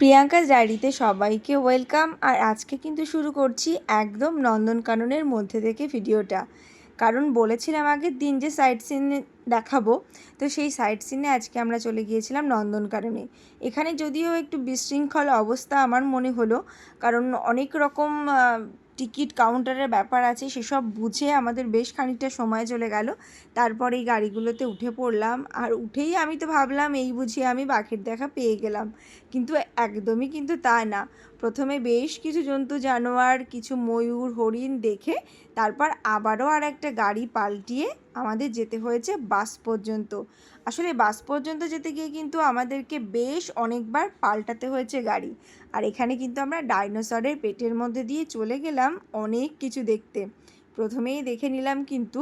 প্রিয়াঙ্কার ডায়েরিতে সবাইকে ওয়েলকাম। আর আজকে কিন্তু শুরু করছি একদম নন্দনকাননের মধ্যে থেকে ভিডিওটা। কারণ বলেছিলাম আগের দিন যে সাইট সিন দেখাবো, তো সেই সাইট সিনে আজকে আমরা চলে গিয়েছিলাম নন্দনকাননে। এখানে যদিও একটু বিশৃঙ্খল অবস্থা আমার মনে হলো, কারণ অনেক রকম টিকিট কাউন্টারের ব্যাপার আছে, সেসব বুঝে আমাদের বেশ খানিকটা সময় চলে গেল। তারপর এই গাড়িগুলোতে উঠে পড়লাম। আর উঠেই আমি তো ভাবলাম, এই বুঝিয়ে আমি বাঘের দেখা পেয়ে গেলাম। কিন্তু একদমই কিন্তু তা না। প্রথমে বেশ কিছু জন্তু, জানোয়ার, কিছু ময়ূর, হরিণ দেখে তারপর আবারও আর একটা গাড়ি পাল্টিয়ে আমাদের যেতে হয়েছে বাস পর্যন্ত। আসলে বাস পর্যন্ত যেতে গিয়ে কিন্তু আমাদেরকে বেশ অনেকবার পাল্টাতে হয়েছে গাড়ি। আর এখানে কিন্তু আমরা ডাইনোসরের পেটের মধ্যে দিয়ে চলে গেলাম অনেক কিছু দেখতে। প্রথমেই দেখে নিলাম কিন্তু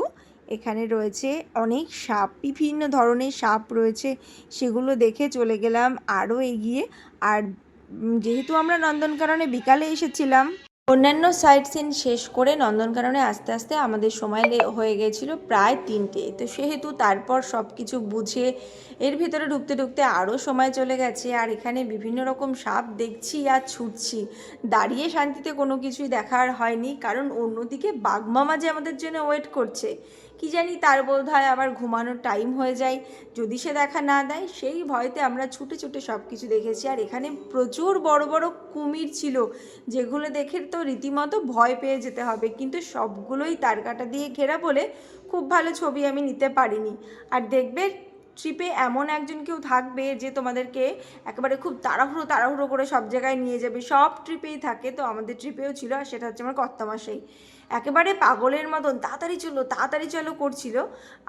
এখানে রয়েছে অনেক সাপ, বিভিন্ন ধরনের সাপ রয়েছে। সেগুলো দেখে চলে গেলাম, আরও এগিয়ে। আর যেহেতু আমরা নন্দনকাননে বিকালে এসেছিলাম অন্যান্য সাইট সিন শেষ করে নন্দনকাননে আস্তে আস্তে আমাদের সময় হয়ে গেছিল প্রায় তিনটে। তো সেহেতু তারপর সব কিছু বুঝে এর ভিতরে ঢুকতে ঢুকতে আরও সময় চলে গেছে আর এখানে বিভিন্ন রকম সাপ দেখছি আর ছুটছি। দাঁড়িয়ে শান্তিতে কোনো কিছুই দেখার হয়নি কারণ অন্যদিকে বাঘমামা যে আমাদের জন্য ওয়েট করছে। কি জানি তার বোধ হয় আবার ঘুমানোর টাইম হয়ে যায়। যদি সে দেখা না দেয়, সেই ভয়তে আমরা ছুটে ছুটে সব কিছু দেখেছি। আর এখানে প্রচুর বড় বড় কুমির ছিল, যেগুলো দেখে তো রীতিমতো ভয় পেয়ে যেতে হবে। কিন্তু সবগুলোই তার কাটা দিয়ে ঘেরা বলে খুব ভালো ছবি আমি নিতে পারিনি। আর দেখবে, ট্রিপে এমন একজন কেউ থাকবে যে তোমাদেরকে একেবারে খুব তাড়াহুড়ো তাড়াহুড়ো করে সব জায়গায় নিয়ে যাবে। সব ট্রিপেই থাকে, তো আমাদের ট্রিপেও ছিল, আর সেটা হচ্ছে আমার কর্তামশাই। একেবারে পাগলের মতন, তাড়াতাড়ি চলো তাড়াতাড়ি চলো করছিল।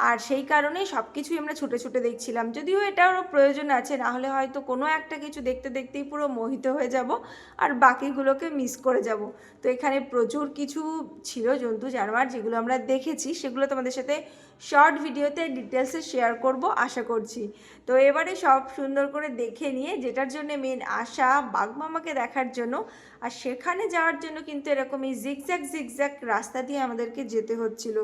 আর সেই কারণেই সব কিছুই আমরা ছুটে ছুটে দেখছিলাম। যদিও এটারও প্রয়োজন আছে, না হলে হয়তো কোনো একটা কিছু দেখতে দেখতেই পুরো মোহিত হয়ে যাব আর বাকিগুলোকে মিস করে যাব। তো এখানে প্রচুর কিছু ছিল, জন্তু, জানোয়ার, যেগুলো আমরা দেখেছি, সেগুলো তোমাদের সাথে শর্ট ভিডিওতে ডিটেলসে শেয়ার করব, আশা করছি। তো এবারে সব সুন্দর করে দেখে নিয়ে, যেটার জন্য মেন আশা বাঘমামাকে দেখার জন্য, আর সেখানে যাওয়ার জন্য কিন্তু এরকম এই জিগজ্যাক জিগজ্যাক রাস্তা দিয়ে আমাদেরকে যেতে হচ্ছিল।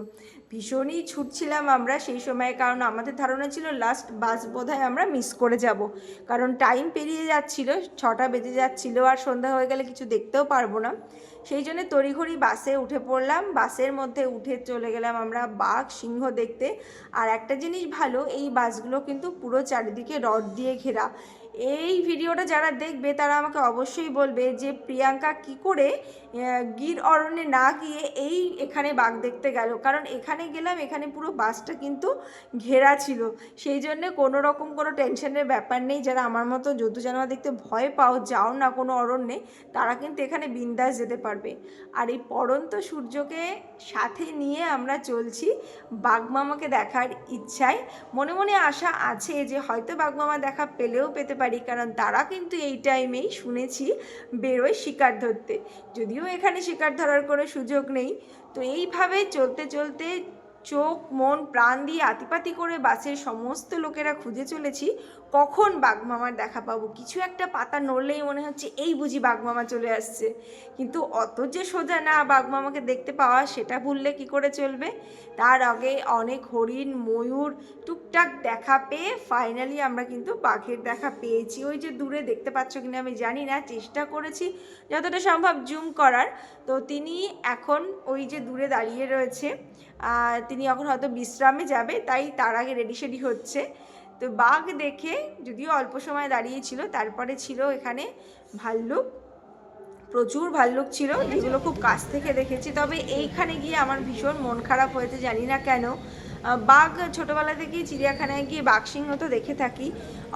ভীষণই ছুটছিলাম আমরা সেই সময়, কারণ আমাদের ধারণা ছিল লাস্ট বাস বোধহয় আমরা মিস করে যাব। কারণ টাইম পেরিয়ে যাচ্ছিল, ছটা বেজে যাচ্ছিল, আর সন্ধ্যা হয়ে গেলে কিছু দেখতেও পারব না। সেই জন্য তড়িঘড়ি বাসে উঠে পড়লাম। বাসের মধ্যে উঠে চলে গেলাম আমরা বাঘ সিংহ দেখতে। আর একটা জিনিস ভালো, এই বাসগুলো কিন্তু পুরো চারিদিকে রড দিয়ে ঘেরা। এই ভিডিওটা যারা দেখবে, তারা আমাকে অবশ্যই বলবে যে প্রিয়াঙ্কা কি করে গির অরণ্যে না গিয়ে এই এখানে বাঘ দেখতে গেল। কারণ এখানে গেলাম, এখানে পুরো বাসটা কিন্তু ঘেরা ছিল। সেই জন্যে কোনো রকম কোনো টেনশনের ব্যাপার নেই। যারা আমার মতো জন্তু জানোয়ার দেখতে ভয় পাও, যাও না কোনো অরণ্যে, তারা কিন্তু এখানে বিন্দাস যেতে পারবে। আর এই পড়ন্ত সূর্যকে সাথে নিয়ে আমরা চলছি বাঘমামাকে দেখার ইচ্ছায়। মনে মনে আশা আছে যে হয়তো বাঘমামা দেখা পেলেও পেতে পারি। কারণ তারা কিন্তু এই টাইমেই শুনেছি বেরোয় শিকার ধরতে। যদিও এখানে শিকার ধরার কোনো সুযোগ নেই। তো এইভাবে চলতে চলতে চোখ, মন, প্রাণ দিয়ে আতিপাতি করে বাসের সমস্ত লোকেরা খুঁজে চলেছি। কখন বাঘমামার দেখা পাবো? কিছু একটা পাতা নড়লেই মনে হচ্ছে এই বুঝি বাঘমামা চলে আসছে। কিন্তু অত যে সোজা না বাঘমামাকে দেখতে পাওয়া, সেটা ভুললে কি করে চলবে? তার আগে অনেক হরিণ, ময়ূর, টুকটাক দেখা পেয়ে ফাইনালি আমরা কিন্তু বাঘের দেখা পেয়েছি। ওই যে দূরে দেখতে পাচ্ছ কিনা আমি জানি না, চেষ্টা করেছি যতটা সম্ভব জুম করার। তো তিনি এখন ওই যে দূরে দাঁড়িয়ে রয়েছে। তিনি এখন হয়তো বিশ্রামে যাবে, তাই তার আগে রেডি সেডি হচ্ছে। তো বাঘ দেখে যদিও অল্প সময় দাঁড়িয়েছিল তারপরে ছিল এখানে ভাল্লুক। প্রচুর ভাল্লুক ছিল যেগুলো খুব কাছ থেকে দেখেছি। তবে এইখানে গিয়ে আমার ভীষণ মন খারাপ হয়েছে, জানি না কেন। বাঘ ছোটবেলা থেকেই চিড়িয়াখানায় গিয়ে বাঘ সিংহ তো দেখে থাকি।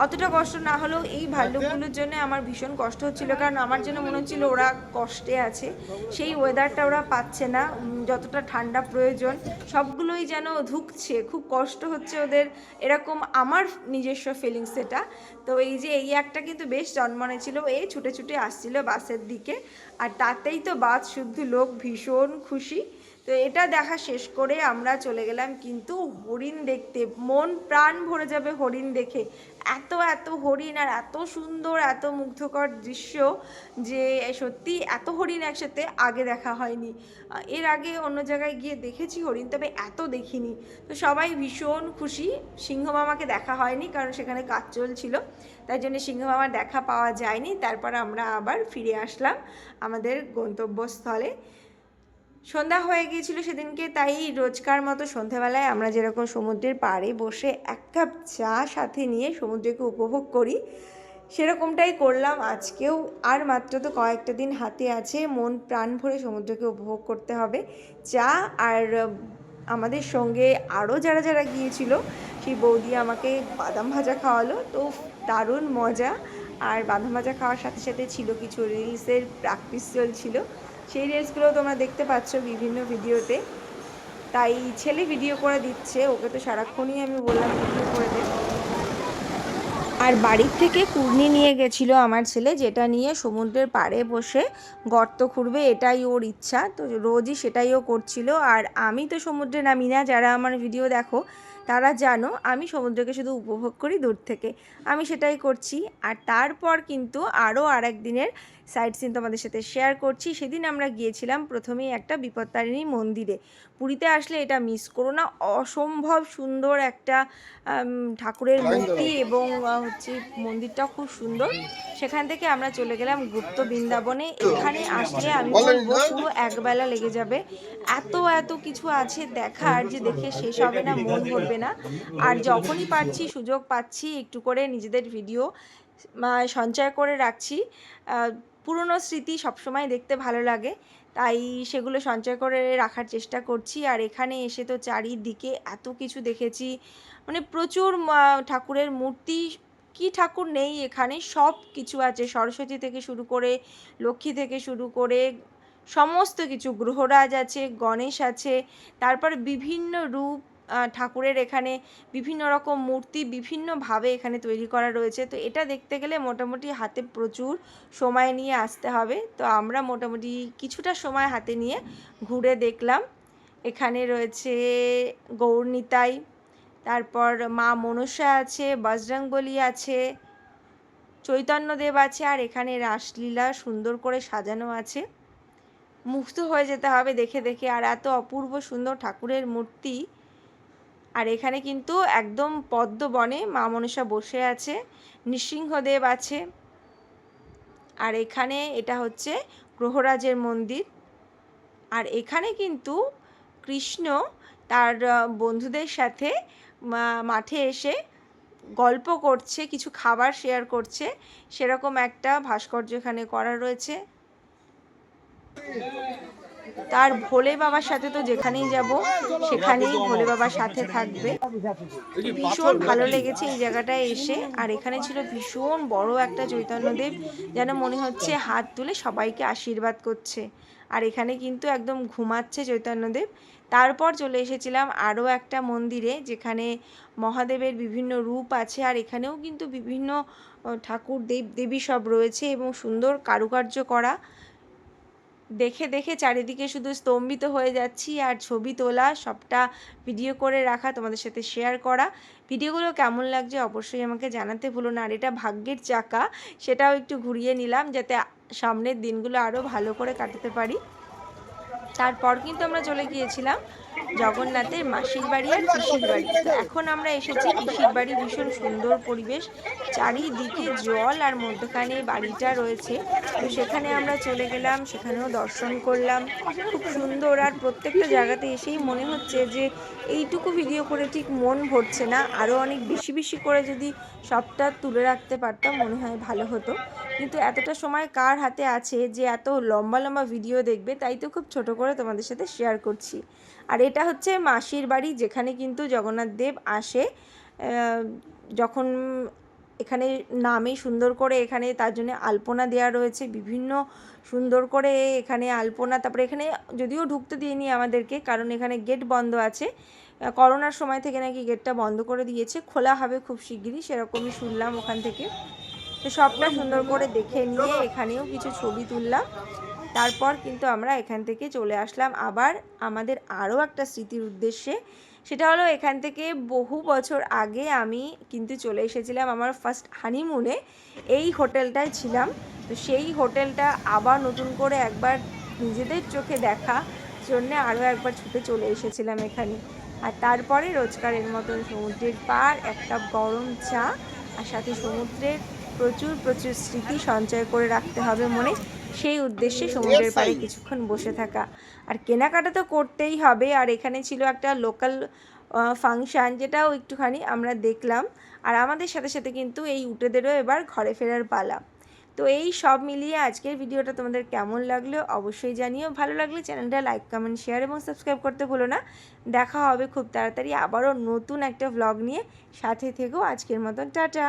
অতটা কষ্ট না হলেও এই ভাল্লুকগুলোর জন্য আমার ভীষণ কষ্ট হচ্ছিল। কারণ আমার জন্য মনে হচ্ছিল ওরা কষ্টে আছে। সেই ওয়েদারটা ওরা পাচ্ছে না। যতটা ঠান্ডা প্রয়োজন, সবগুলোই যেন ধুকছে। খুব কষ্ট হচ্ছে ওদের। এরকম আমার নিজস্ব ফিলিংস এটা। তো এই যে এই একটা কিন্তু বেশ জন্মনে ছিল। এ ছুটে ছুটে আসছিল বাসের দিকে। আর তাতেই তো বাস শুদ্ধ লোক ভীষণ খুশি। তো এটা দেখা শেষ করে আমরা চলে গেলাম কিন্তু হরিণ দেখতে। মন প্রাণ ভরে যাবে হরিণ দেখে। এত এত হরিণ আর এত সুন্দর, এত মুগ্ধকর দৃশ্য যে সত্যি এত হরিণ একসাথে আগে দেখা হয়নি। এর আগে অন্য জায়গায় গিয়ে দেখেছি হরিণ, তবে এত দেখিনি। তো সবাই ভীষণ খুশি। সিংহ মামাকে দেখা হয়নি কারণ সেখানে কাজ চলছিল। তাই জন্য সিংহ মামার দেখা পাওয়া যায়নি। তারপর আমরা আবার ফিরে আসলাম। আমাদের গন্তব্যস্থলে। সন্ধ্যা হয়ে গিয়েছিল সেদিনকে, তাই রোজকার মতো সন্ধ্যাবেলায় আমরা যেরকম সমুদ্রের পাড়ে বসে এক কাপ চা সাথে নিয়ে সমুদ্রকে উপভোগ করি, সেরকমটাই করলাম আজকেও। আর মাত্র তো কয়েকটা দিন হাতে আছে, মন প্রাণ ভরে সমুদ্রকে উপভোগ করতে হবে। চা আর আমাদের সঙ্গে আরও যারা যারা গিয়েছিল, সেই বৌদি আমাকে বাদাম ভাজা খাওয়ালো, তো দারুণ মজা। আর বাঁধা মাজা খাওয়ার সাথে সাথে ছিল কিছু রিলসের প্র্যাকটিস চলছিল। সেই রিলসগুলো তোমরা দেখতে পাচ্ছ বিভিন্ন ভিডিওতে। তাই ছেলে ভিডিও করে দিচ্ছে, ওকে তো সারাক্ষণই আমি বললাম ভিডিও করে দে। আর বাড়ির থেকে কুর্নি নিয়ে গেছিল আমার ছেলে, যেটা নিয়ে সমুদ্রের পাড়ে বসে গর্ত খুঁড়বে, এটাই ওর ইচ্ছা। তো রোজই সেটাই ও করছিল। আর আমি তো সমুদ্রে নামি না, যারা আমার ভিডিও দেখো তারা জানো আমি সমুদ্রকে শুধু উপভোগ করি দূর থেকে। আমি সেটাই করছি। আর তারপর কিন্তু আরও আর দিনের সাইট সিন তোমাদের সাথে শেয়ার করছি। সেদিন আমরা গিয়েছিলাম প্রথমেই একটা বিপত্তারিণী মন্দিরে। পুরীতে আসলে এটা মিস করো না অসম্ভব সুন্দর একটা ঠাকুরের মূর্তি এবং হচ্ছে মন্দিরটা খুব সুন্দর। সেখান থেকে আমরা চলে গেলাম গুপ্ত বৃন্দাবনে। এখানে আসলে আমি বলব পুরো একবেলা লেগে যাবে। এত এত কিছু আছে দেখার যে দেখে শেষ হবে না মন ভরবে না। আর যখনই পারছি সুযোগ পাচ্ছি একটু করে নিজেদের ভিডিও সঞ্চয় করে রাখছি। পুরনো স্মৃতি সবসময় দেখতে ভালো লাগে। তাই সেগুলো সঞ্চয় করে রাখার চেষ্টা করছি। আর এখানে এসে তো চারিদিকে এত কিছু দেখেছি। মানে প্রচুর ঠাকুরের মূর্তি, কি ঠাকুর নেই এখানে? সব কিছু আছে। সরস্বতী থেকে শুরু করে লক্ষ্মী থেকে শুরু করে সমস্ত কিছু। গ্রহরাজ আছে, গণেশ আছে, তারপর বিভিন্ন রূপ ঠাকুরের এখানে বিভিন্ন রকম মূর্তি বিভিন্নভাবে এখানে তৈরি করা রয়েছে। তো এটা দেখতে গেলে মোটামুটি হাতে প্রচুর সময় নিয়ে আসতে হবে। তো আমরা মোটামুটি কিছুটা সময় হাতে নিয়ে ঘুরে দেখলাম। এখানে রয়েছে গৌরনিতাই, তারপর মা মনসা আছে, বজরংবলী আছে, চৈতন্যদেব আছে, আর এখানে রাসলীলা সুন্দর করে সাজানো আছে। মুগ্ধ হয়ে যেতে হবে দেখে দেখে। আর এত অপূর্ব সুন্দর ঠাকুরের মূর্তি আর এখানে কিন্তু একদম পদ্ম বনে মা মনসা বসে আছে, নৃসিংহদেব আছে। আর এখানে এটা হচ্ছে গ্রহরাজের মন্দির। আর এখানে কিন্তু কৃষ্ণ তার বন্ধুদের সাথে মাঠে এসে গল্প করছে, কিছু খাবার শেয়ার করছে। সেরকম একটা ভাস্কর্য এখানে করা রয়েছে। তার ভোলে বাবার সাথে তো যেখানেই যাব, সেখানেই ভোলে বাবার সাথে থাকবে। ভীষণ ভালো লেগেছে এই জায়গাটায় এসে। আর এখানে ছিল ভীষণ বড় একটা চৈতন্যদেব, যেন মনে হচ্ছে হাত তুলে সবাইকে আশীর্বাদ করছে। আর এখানে কিন্তু একদম ঘুমাচ্ছে চৈতন্যদেব। তারপর চলে এসেছিলাম আরও একটা মন্দিরে, যেখানে মহাদেবের বিভিন্ন রূপ আছে। আর এখানেও কিন্তু বিভিন্ন ঠাকুর, দেব, দেবী সব রয়েছে এবং সুন্দর কারুকার্য করা। দেখে দেখে চারিদিকে শুধু স্তম্ভিত হয়ে যাচ্ছি আর ছবি তোলা, সবটা ভিডিও করে রাখা, তোমাদের সাথে শেয়ার করা। ভিডিওগুলো কেমন লাগছে অবশ্যই আমাকে জানাতে ভুলো না। আর এটা ভাগ্যের চাকা, সেটাও একটু ঘুরিয়ে নিলাম যাতে সামনের দিনগুলো আরও ভালো করে কাটাতে পারি। তারপর কিন্তু আমরা চলে গিয়েছিলাম জগন্নাথের মাসির বাড়ি আর পিসির বাড়ি। তো এখন আমরা এসেছি পিসির বাড়ি ভীষণ সুন্দর পরিবেশ। চারিদিকে জল আর মধ্যখানে বাড়িটা রয়েছে। তো সেখানে আমরা চলে গেলাম, সেখানেও দর্শন করলাম। খুব সুন্দর আর প্রত্যেকটা জায়গাতে এসেই মনে হচ্ছে যে এইটুকু ভিডিও করে ঠিক মন ভরছে না। আরও অনেক বেশি বেশি করে যদি সবটা তুলে রাখতে পারতাম, মনে হয় ভালো হতো। কিন্তু এতটা সময় কার হাতে আছে যে এত লম্বা লম্বা ভিডিও দেখবে, তাই তো খুব ছোট করে তোমাদের সাথে শেয়ার করছি। আর এটা হচ্ছে মাসির বাড়ি যেখানে কিন্তু জগন্নাথ দেব আসে যখন এখানে নামে সুন্দর করে এখানে তার জন্য আলপনা দেওয়া রয়েছে, বিভিন্ন সুন্দর করে এখানে আলপনা, তারপরে এখানে যদিও ঢুকতে দিইনি আমাদেরকে কারণ এখানে গেট বন্ধ আছে করোনার সময় থেকে নাকি গেটটা বন্ধ করে দিয়েছে, খোলা হবে খুব শিগগিরই, সেরকমই শুনলাম ওখান থেকে। তো সবটা সুন্দর করে দেখে নিয়ে এখানেও কিছু ছবি তুললাম। তারপর কিন্তু আমরা এখান থেকে চলে আসলাম। আবার আমাদের আরও একটা স্মৃতির উদ্দেশ্যে, সেটা হলো এখান থেকে বহু বছর আগে আমি কিন্তু চলে এসেছিলাম আমার ফার্স্ট হানিমুনে এই হোটেলটায় ছিলাম। তো সেই হোটেলটা আবার নতুন করে একবার নিজেদের চোখে দেখা জন্যে আরও একবার ছুটে চলে এসেছিলাম এখানে। আর তারপরে রোজকারের মতন সমুদ্রের পার একটা গরম চা, আর সাথে সমুদ্রের প্রচুর প্রচুর স্মৃতি সঞ্চয় করে রাখতে হবে মনে সেই উদ্দেশ্যে সমুদ্রের পাড়ে কিছুক্ষণ বসে থাকা। আর কেনাকাটা তো করতেই হবে আর এখানে ছিল একটা লোকাল ফাংশান যেটাও একটুখানি আমরা দেখলাম। আর আমাদের সাথে সাথে কিন্তু এই উটেদেরও এবার ঘরে ফেরার পালা। তো এই সব মিলিয়ে আজকের ভিডিওটা তোমাদের কেমন লাগল অবশ্যই জানিও। ভালো লাগলে চ্যানেলটা লাইক কমেন্ট শেয়ার এবং সাবস্ক্রাইব করতে ভুলো না। দেখা হবে খুব তাড়াতাড়ি আবারও নতুন একটা ভ্লগ নিয়ে। সাথে থেকেও আজকের মতন টাটা।